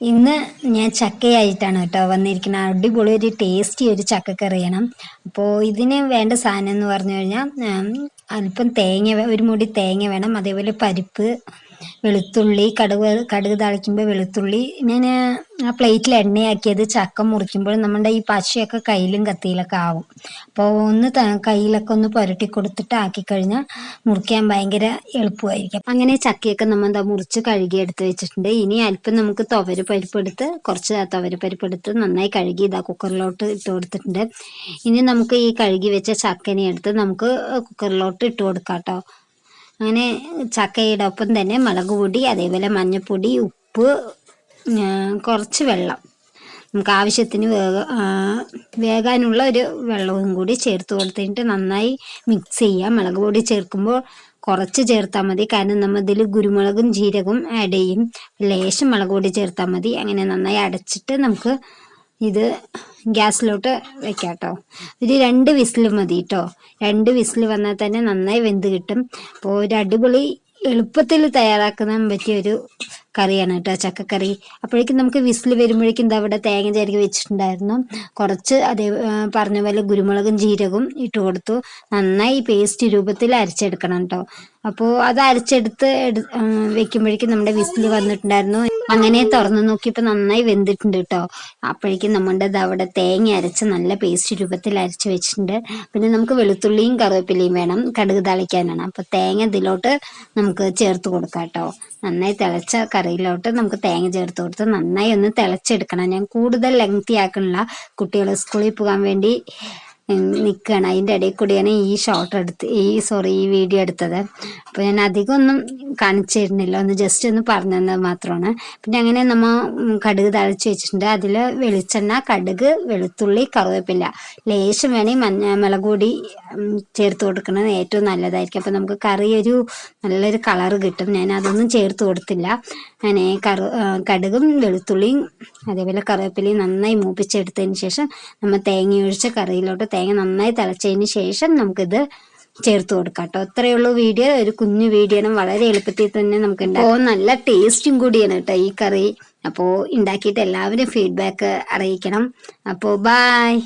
ഇന്ന് ഞാൻ ചക്കയായിട്ടാണ് കേട്ടോ വന്നിരിക്കുന്നത്. അടിപൊളി ഒരു ടേസ്റ്റി ഒരു ചക്കക്കറിയാണ്. അപ്പോൾ ഇതിന് വേണ്ട സാധനം എന്ന് പറഞ്ഞു കഴിഞ്ഞാൽ അല്പം തേങ്ങ ഒരു മുടി തേങ്ങ വേണം അതേപോലെ പരിപ്പ് വെളുത്തുള്ളി കടുക് കടുക് തളിക്കുമ്പോൾ വെളുത്തുള്ളി ഞാൻ ആ പ്ലേറ്റിൽ എണ്ണയാക്കിയത് ചക്ക മുറിക്കുമ്പോൾ നമ്മുടെ ഈ പശയൊക്കെ കയ്യിലും കത്തിയിലൊക്കെ ആവും. അപ്പോൾ ഒന്ന് കയ്യിലൊക്കെ ഒന്ന് പുരട്ടി കൊടുത്തിട്ട് ആക്കി കഴിഞ്ഞാൽ മുറിക്കാൻ ഭയങ്കര എളുപ്പമായിരിക്കും. അങ്ങനെ ചക്കയൊക്കെ നമ്മൾ എന്താ മുറിച്ച് കഴുകി എടുത്ത് വെച്ചിട്ടുണ്ട്. ഇനി അല്പം നമുക്ക് തുവര പരിപ്പെടുത്ത് കുറച്ച് തുവര പരിപ്പെടുത്ത് നന്നായി കഴുകി ഇതാ കുക്കറിലോട്ട് ഇട്ട് കൊടുത്തിട്ടുണ്ട്. ഇനി നമുക്ക് ഈ കഴുകി വെച്ച ചക്കനെ എടുത്ത് നമുക്ക് കുക്കറിലോട്ട് ഇട്ട് കൊടുക്കാം കേട്ടോ. അങ്ങനെ ചക്കയുടെ ഒപ്പം തന്നെ മുളക് പൊടി അതേപോലെ മഞ്ഞൾപ്പൊടി ഉപ്പ് കുറച്ച് വെള്ളം. നമുക്ക് ആവശ്യത്തിന് വേഗ വേകാനുള്ള ഒരു വെള്ളവും കൂടി ചേർത്ത് കൊടുത്തിട്ട് നന്നായി മിക്സ് ചെയ്യാം. മുളക് പൊടി ചേർക്കുമ്പോൾ കുറച്ച് ചേർത്താൽ മതി. കാരണം നമ്മൾ ഇതിൽ കുരുമുളകും ജീരകവും ആഡ് ചെയ്യും. ലേശം മുളക് പൊടി ചേർത്താൽ മതി. അങ്ങനെ നന്നായി അടച്ചിട്ട് നമുക്ക് ഇത് ഗ്യാസിലോട്ട് വെക്കാം കേട്ടോ രണ്ട് വിസിൽ മതി കേട്ടോ രണ്ട് വിസിൽ വന്നാൽ തന്നെ നന്നായി വെന്ത് കിട്ടും. അപ്പോൾ ഒരു അടിപൊളി എളുപ്പത്തിൽ തയ്യാറാക്കാൻ പറ്റിയ ഒരു കറിയാണ് കേട്ടോ ചക്കക്കറി. അപ്പോഴേക്കും നമുക്ക് വിസിൽ വരുമ്പോഴേക്കും എന്താ ഇവിടെ തേങ്ങ ചേർക്കി വെച്ചിട്ടുണ്ടായിരുന്നു. കുറച്ച് അതേ പറഞ്ഞ പോലെ കുരുമുളകും ജീരകവും ഇട്ട് കൊടുത്തു. നന്നായി പേസ്റ്റ് രൂപത്തിൽ അരച്ചെടുക്കണം കേട്ടോ. അപ്പോൾ അത് അരച്ചെടുത്ത് വെക്കുമ്പോഴേക്കും നമ്മുടെ വിസിൽ വന്നിട്ടുണ്ടായിരുന്നു. അങ്ങനെ തുറന്നു നോക്കിയപ്പോൾ നന്നായി വെന്തിട്ടുണ്ട് കേട്ടോ. അപ്പോഴേക്കും നമ്മുടെ അവിടെ തേങ്ങ അരച്ച് നല്ല പേസ്റ്റ് രൂപത്തിൽ അരച്ച് വെച്ചിട്ടുണ്ട്. പിന്നെ നമുക്ക് വെളുത്തുള്ളിയും കറിവേപ്പിലയും വേണം കടുക് തളിക്കാനാണ്. അപ്പോൾ തേങ്ങ ഇതിലോട്ട് നമുക്ക് ചേർത്ത് കൊടുക്കാം കേട്ടോ. നന്നായി തിളച്ച കറിയിലോട്ട് നമുക്ക് തേങ്ങ ചേർത്ത് കൊടുത്ത് നന്നായി ഒന്ന് തിളച്ചെടുക്കണം. ഞാൻ കൂടുതൽ ലെങ്തി ആക്കണില്ല കുട്ടികൾ സ്കൂളിൽ പോകാൻ വേണ്ടി നിൽക്കുകയാണ് അതിന്റെ ഇടയിൽ കൂടിയാണ് ഈ ഷോട്ട് എടുത്ത് ഈ സോറി ഈ വീഡിയോ എടുത്തത്. അപ്പോൾ ഞാൻ അധികം ഒന്നും കാണിച്ചു തരുന്നില്ല ഒന്ന് ജസ്റ്റ് ഒന്ന് പറഞ്ഞു തന്നത് മാത്രമാണ്. പിന്നെ അങ്ങനെ നമ്മൾ കടുക് തഴച്ച് വെച്ചിട്ടുണ്ട്. അതിൽ വെളിച്ചെണ്ണ കടുക് വെളുത്തുള്ളി കറിവേപ്പില. ലേശം വേണമെങ്കിൽ മഞ്ഞ മുളക് ഉം, ചേർത്ത് കൊടുക്കുന്നത് ഏറ്റവും നല്ലതായിരിക്കും. അപ്പം നമുക്ക് കറി ഒരു നല്ലൊരു കളറ് കിട്ടും. ഞാൻ അതൊന്നും ചേർത്ത് കൊടുത്തില്ല. ഞാൻ കറു കടുകും വെളുത്തുള്ളിയും അതേപോലെ കറിവേപ്പിലയും നന്നായി മൂപ്പിച്ചെടുത്തതിന് ശേഷം നമ്മൾ തേങ്ങ ഒഴിച്ച കറിയിലോട്ട് തേങ്ങ നന്നായി തിളച്ചതിന് ശേഷം നമുക്കിത് ചേർത്ത് കൊടുക്കാം കേട്ടോ ഉള്ളൂ വീഡിയോ. ഒരു കുഞ്ഞു വീഡിയോ വളരെ എളുപ്പത്തിൽ തന്നെ നമുക്ക് ഉണ്ടാവും നല്ല ടേസ്റ്റും കൂടിയാണ് കേട്ടോ ഈ കറി. അപ്പോൾ ഉണ്ടാക്കിയിട്ട് എല്ലാവരും ഫീഡ്ബാക്ക് അറിയിക്കണം. അപ്പോൾ ബായ്